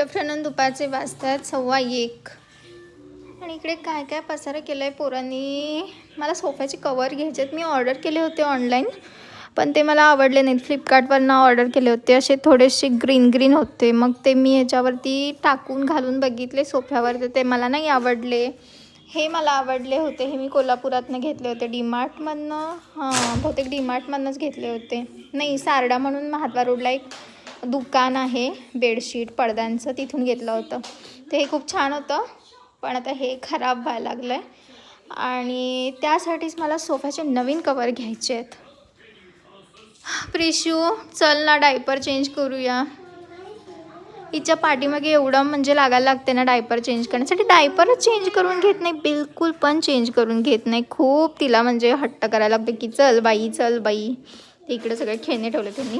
Afternoon दुपारचे वाजतात सव्वा एक. आणि इकडे काय काय पसारा केलं आहे पोरांनी? मला सोफ्याचे कवर घ्यायचे आहेत मी ऑर्डर केले होते ऑनलाईन पण ते मला आवडले नाहीत. फ्लिपकार्टवरनं ऑर्डर केले होते. असे थोडेसे ग्रीन ग्रीन होते. मग ते मी ह्याच्यावरती टाकून घालून बघितले सोफ्यावर. तर ते मला नाही आवडले. हे मला आवडले होते. हे मी कोल्हापुरातनं घेतले होते. डीमार्टमधनं हां बहुतेक डीमार्टमधनंच घेतले होते. नाही सारडा म्हणून महात्मा रोडला एक दुकान आहे बेडशीट पडद्यांचं तिथून घेतलं होतं. ते हे खूप छान होतं पण आता हे खराब व्हायला लागलं आहे आणि त्यासाठीच मला सोफ्याचे नवीन कवर घ्यायचे आहेत. प्रिशू चल ना डायपर चेंज करूया. हिच्या पाठीमागे एवढं म्हणजे लागायला लागते ना डायपर चेंज करण्यासाठी. डायपरच चेंज करून घेत नाही बिलकुल पण चेंज करून घेत नाही. खूप तिला म्हणजे हट्ट करायला लागते की चल बाई चल बाई. ते इकडे सगळे खेळणे ठेवले त्यांनी.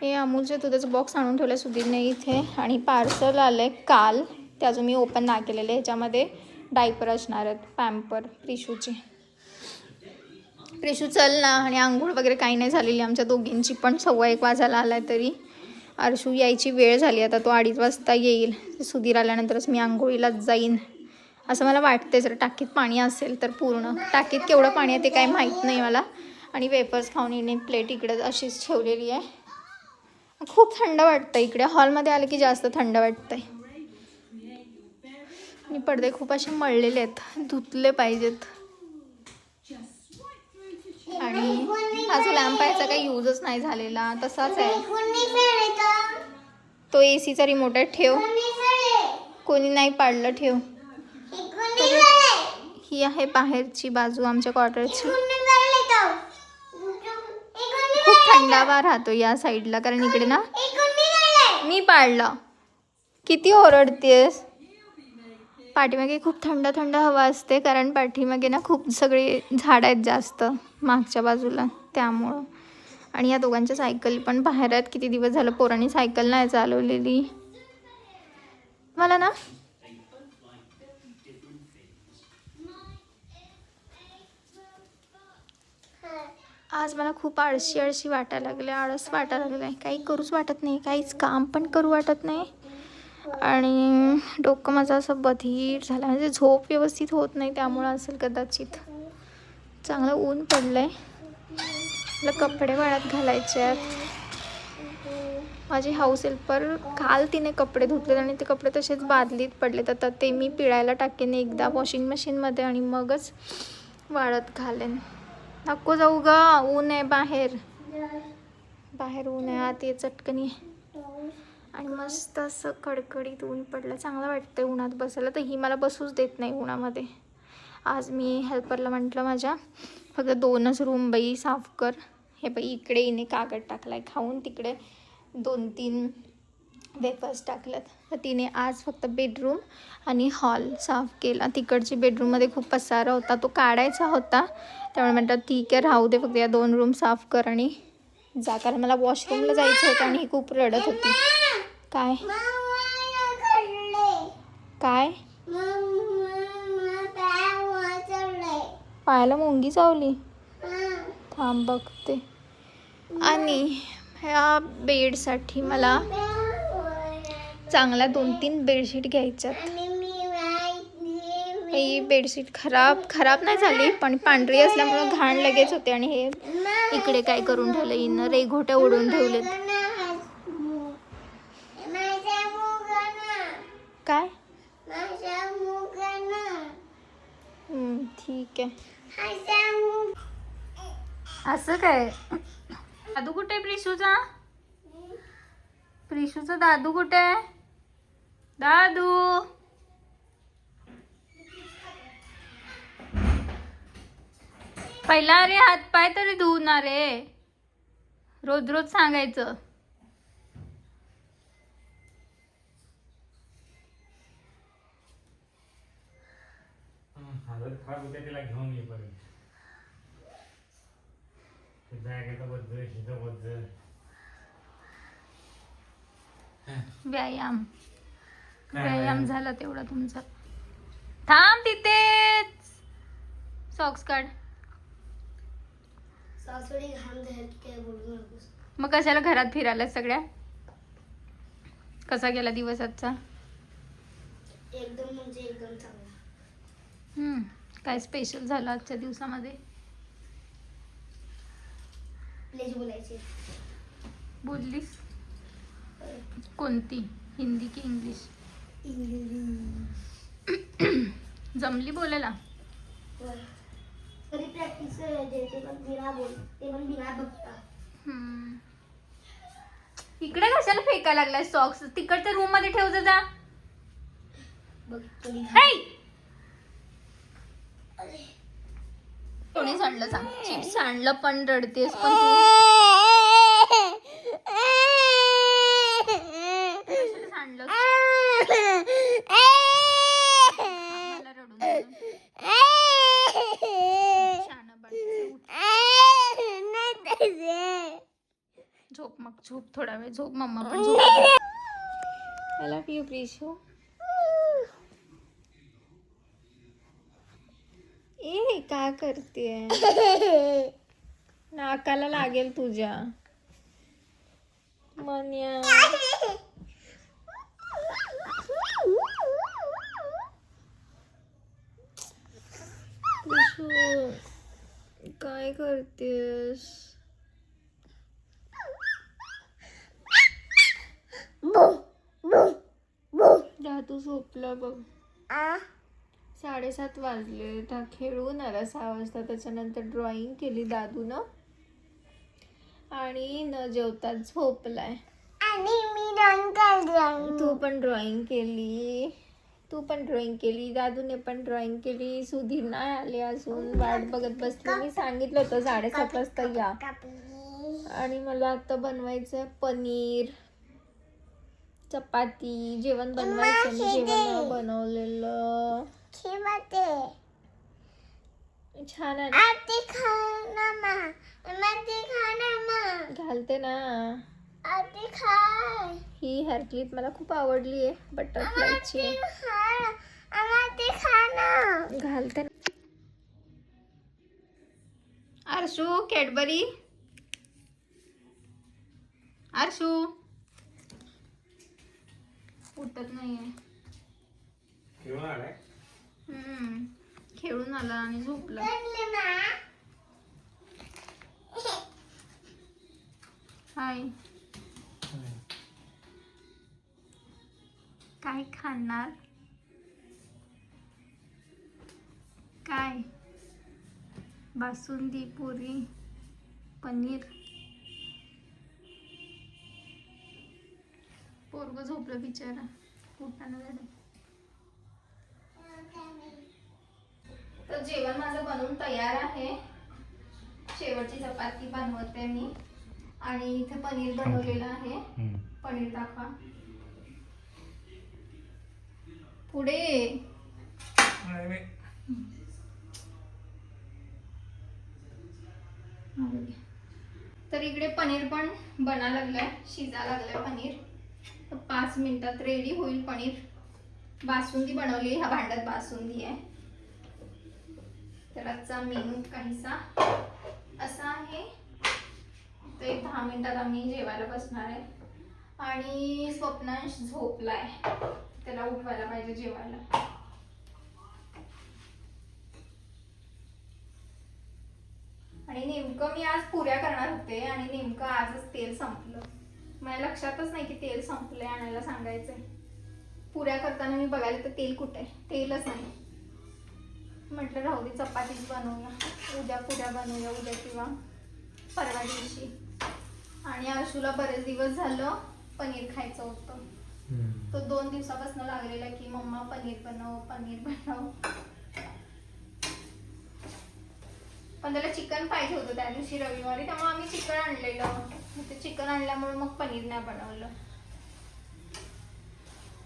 हे अमूलचे दुधाचं बॉक्स आणून ठेवलं आहे सुधीरने इथे. आणि पार्सल आलं आहे काल. ते अजून मी ओपन नाही केलेले. ह्याच्यामध्ये डायपर असणार आहेत. पॅम्पर प्रिशूचे प्रिशू चल ना. आणि आंघोळ वगैरे काही नाही झालेली. आमच्या दोघींची पण सव्वा एक वाजायला आला आहे तरी. आरशू यायची वेळ झाली. आता तो अडीच वाजता येईल. सुधीर आल्यानंतरच मी आंघोळीला जाईन. असं मला वाटते जर टाकीत पाणी असेल तर पूर्ण. टाकीत केवढं पाणी आहे ते काही माहीत नाही मला. आणि वेफर्स खाऊन येणे प्लेट इकडे अशीच ठेवलेली आहे. खूप थंड वाटतं इकडे. हॉलमध्ये आलं की जास्त थंड वाटतंय. आणि पडदे खूप असे मळलेले आहेत. धुतले पाहिजेत. आणि जो लॅम्प याचा काही यूजच नाही झालेला. तसाच आहे. तो ए सीचा रिमोट आहे. ठेव. कोणी नाही पाडलं ठेव. ही आहे बाहेरची बाजू आमच्या क्वार्टरची. थंडावा राहतो या साईडला. कारण इकडे ना मी पाडलं. किती ओरडतेस? पाठीमागे खूप थंड थंड हवा असते कारण पाठीमागे ना खूप सगळे झाड आहेत जास्त मागच्या बाजूला त्यामुळं. आणि या दोघांच्या सायकल पण बाहेर आहेत. किती दिवस झालं पोरांनी सायकल नाही चालवलेली. मला ना आज मला खूप आळशी आळशी वाटायला लागले आळस वाटायला लागलं आहे काही करूच वाटत नाही काहीच काम पण करू वाटत नाही. आणि डोकं माझं असं बधीर झालं. म्हणजे झोप व्यवस्थित होत नाही त्यामुळं असेल कदाचित. चांगलं ऊन पडलं आहे मला कपडे वाळत घालायचे आहेत. माझी हाऊस हेल्पर काल तिने कपडे धुतलेत आणि ते कपडे तसेच बादलीत पडलेत. आता ते मी पिळायला टाकेन एकदा वॉशिंग मशीनमध्ये आणि मगच वाळत घालेन. नको जाऊ ग ऊन आहे बाहेर. बाहेर ऊन आहे आत ये चटकन आणि मस्त असं कडकडीत ऊन पडलं. चांगलं वाटतं उन्हात बसायला तर ही मला बसूच देत नाही उन्हामध्ये. आज मी हेल्परला म्हटलं माझ्या फक्त दोनच रूम बाई साफ कर. हे बाई इकडे हिने कागद टाकलाय खाऊन तिकडे दोन तीन वेफर्स टाकल्यात. तर तिने आज फक्त बेडरूम आणि हॉल साफ केला. तिकडची बेडरूममध्ये खूप पसारा होता. तो काढायचा होता. त्यामुळे म्हणतात ठीक आहे राहू दे फक्त या दोन रूम साफ कर आणि जा. कारण मला वॉशरूमला जायचं होतं आणि ही खूप रडत होती. काय? काय? पायाला मुंगी चावली? थांब बघते. आणि ह्या बेडसाठी मला चांगल्या दोन तीन बेडशीट घ्यायच्यात. ही बेडशीट खराब खराब नाही झाली पण पांढरी असल्यामुळं घाण लगेच होते आणि हे इकडे काय करून ठेवलं? हिनं रेघोट्या उडून ठेवलेत. काय? ठीक आहे. असं काय? दादू कुठे प्रिशूचा? प्रिशूचा दादू कुठे आहे? दादू. पहिला अरे हात पाय तरी धुवून रे. रोज रोज सांगायचं. तिला घेऊन बद्दल व्यायाम. व्यायाम? झाला तेवढा तुमचा. थांब तिथेच. सॉक्स काढ. मग कशाला घरात फिरायला सगळ्या? कसा गेला दिवस आजचा? एकदम म्हणजे एकदम चांगला. हम्म. काय स्पेशल झालं आजच्या दिवसामध्ये? प्लेज बोलायचे. बोललीस? कोणती? हिंदी की इंग्लिश? जमली बोलायला. तरी प्रॅक्टिस ते पण बिना बोल ते पण बिना बघता. हम्म. इकडे कशाला फेकायला लागलाय सॉक्स तिकडच्या रूममध्ये ठेव जा हे! कोणी सांडलं सांग. चिप्स सांडलं पण रडतेस पण तू कशाला सांडलं मला रडून रडून. शहाणं बाळ. उठ. झोप मग झोप थोडा वेळ झोप मम्मा पण झोप आय लव्ह यू प्रिशू ए काय करते नाकाला लागेल तुझ्या. मन्या. प्रिशू काय करतेस? दादू झोपला बघ. साडेसात वाजले. त्या खेळून आला सहा वाजता. त्याच्यानंतर ड्रॉइंग केली दादूनं. आणि न जेवता झोपलाय. आणि मी तू पण ड्रॉइंग केली. तू पण ड्रॉइंग केली. दादूने पण ड्रॉइंग केली. सुधीर नाही आले अजून. वाट बघत बसली. मी सांगितलं होतं साडेसात वाजता या. आणि मला आता बनवायचं पनीर. चपाती जेवण बनवायचं मी जेवण बनवलेलं. छान आहे ना? आते खाना मा. आते खाना मा. घालते ना. आते खाय ही हेअर क्लिप मला खूप आवडली आहे बटरफ्लायची आहे. खा. आते खाना घालते ना. आरशू कॅडबरी आरशू उठत नाहीये. खेळून आलाय? हम्म. खेळून आला आणि झोपला. हाय. काय खाणार? काय? बासुंदी पुरी पनीर. पोरग झोपलं बिचारा. उठाना झालं. तर जेवण माझं बनवून तयार आहे. शेवटची चपाती बनवते मी. आणि इथे पनीर बनवलेलं आहे. पनीर दाखवा. पुढे. तर इकडे पनीर पण बना लागलाय. शिजा लागलाय पनीर. पाच मिनिटात रेडी होईल पनीर. बासुंदी बनवली ह्या भांड्यात बासुंदी आहे. तर आजचा मेनू काहीसा असा आहे. तर एक दहा मिनिटात आम्ही जेवायला बसणार आहे. आणि स्वप्नांश झोपलाय. त्याला उठवायला पाहिजे जेवायला. आणि नेमकं मी आज पुऱ्या करणार होते आणि नेमकं आजच तेल संपलं. माझ्या लक्षातच नाही की तेल संपलंय आणायला सांगायचंय. पुऱ्या करताना मी बघायला तर तेल कुठे आहे? तेलच नाही. म्हटलं राहू दे चपातीच बनवूया. उद्या पुऱ्या बनवूया उद्या किंवा परवा दिवशी. आणि आशूला बरेच दिवस झालं पनीर खायचं होतं. हम्म. तो दोन दिवसापासून लागलेला की मम्मा पनीर बनव पनीर बनव. पण त्याला चिकन पाहिजे होतं त्या दिवशी रविवारी त्यामुळे आम्ही चिकन आणलेलं. ते चिकन आणल्यामुळे मग पनीर नाही बनवलं.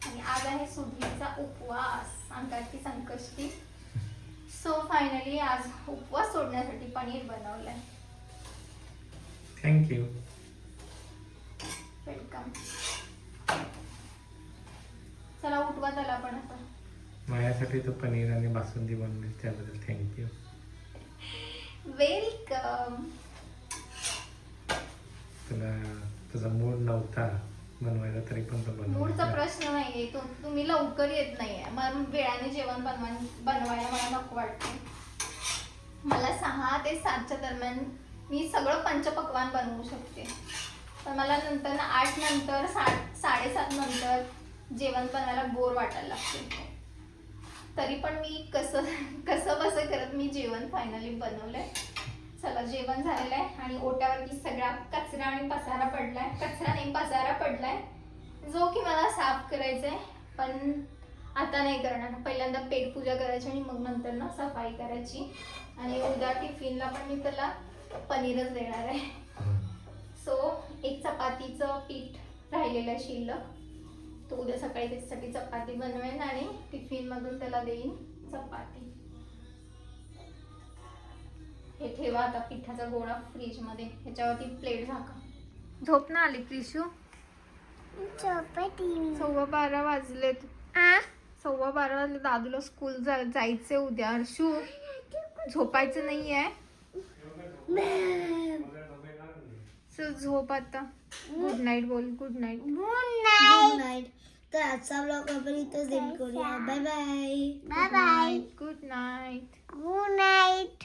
आणि आज आहे सुधीचा उपवास. अंगारकी संकष्टी. सो फायनली आज उपवास सोडण्यासाठी पनीर बनवलंय. थँक्यू वेलकम चला उठवा त्याला पण आता. माझ्यासाठी तो पनीर आणि बासुंदी बनवली त्याबद्दल थँक्यू वेलकम तुला तुझा मूड नव्हता बनवायला तरी पण तो मूडचा प्रश्न नाहीये तो तुम्ही लवकर येत नाहीये. मला वेळाने जेवण बनवा बनवायला मला नको वाटते मला सहा ते सातच्या दरम्यान मी सगळं पंचपक्वान बनवू शकते. पण मला नंतर ना आठ नंतर सात साडेसात नंतर जेवण बनवायला बोर वाटायला लागते तरी पण मी कसं कसं बसं करत मी जेवण फायनली बनवलंय. चला जेवण झालेलं आहे आणि ओट्यावरती सगळा कचरा आणि पसारा पडलाय. कचरा नाही पसारा पडलाय. जो की मला साफ करायचा आहे पण आता नाही करणार. पहिल्यांदा पेट पूजा करायची आणि मग नंतर ना सफाई करायची. आणि उद्या टिफिनला पण मी त्याला पनीरच देणार आहे. सो एक चपातीचं पीठ राहिलेलं आहे शिल्लक. तो उद्या सकाळी त्याच्यासाठी चपाती बनवेन आणि टिफिनमधून त्याला देईन चपाती. हे ठेवा आता पिठाचा गोळा फ्रीजमध्ये. ह्याच्यावरती प्लेट झाका. झोप ना आली चपाती सव्वा बारा वाजलेत. सव्वा बारा वाजले दादूला स्कूल जा जायचंय उद्या. हर्षू झोपायचं नाही आहे चल झोप आता. गुड नाईट बोल good night good night night तर आजचा ब्लॉग आपण इथं सेंड करूया bye bye bye bye good night good night